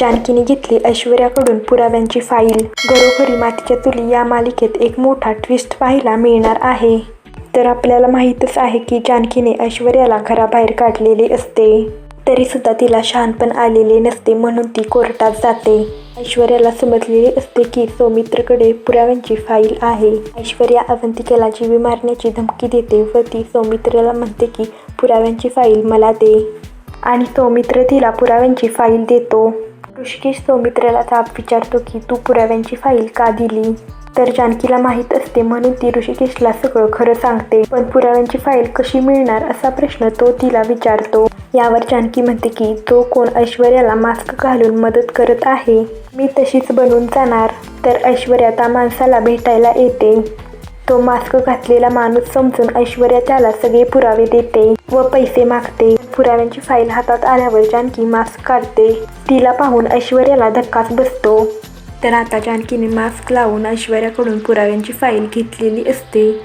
जानकीने घेतली ऐश्वर्याकडून पुराव्यांची फाईल. घरोघरी मातीच्या चुली या मालिकेत एक मोठा ट्विस्ट पाहायला मिळणार आहे. तर आपल्याला माहीतच आहे की जानकीने ऐश्वर्याला घराबाहेर काढलेले असते. तरी सुद्धा तिला शहाणपण आलेले नसते म्हणून ती कोर्टात जाते. ऐश्वर्याला समजलेले असते की सौमित्रकडे पुराव्यांची फाईल आहे. ऐश्वर्या अवंतिकेला जीवी मारण्याची धमकी देते व ती सौमित्रला म्हणते की पुराव्यांची फाईल मला दे. आणि सौमित्र तिला पुराव्यांची फाईल देतो. ऋषिकेश सौमित्राला जाब विचारतो की तू पुराव्यांची फाईल का दिली? तर जानकीला माहीत असते म्हणून ती ऋषिकेशला सगळं खरं सांगते. पण पुराव्यांची फाईल कशी मिळणार? असा प्रश्न तो तिला विचारतो. यावर जानकी म्हणते की तो कोण ऐश्वर्याला मास्क घालून मदत करत आहे? मी तशीच बनून जाणार. तर ऐश्वर्या त्या माणसाला भेटायला येते. तो मास्क घातलेला माणूस समजून ऐश्वर्या त्याला सगळे पुरावे देते व पैसे मागते. पुराव्यांची फाईल हातात आल्यावर जानकी मास्क काढते. तिला पाहून ऐश्वर्याला धक्काच बसतो. तर आता जानकीने मास्क लावून ऐश्वर्याकडून पुराव्यांची फाईल घेतलेली असते.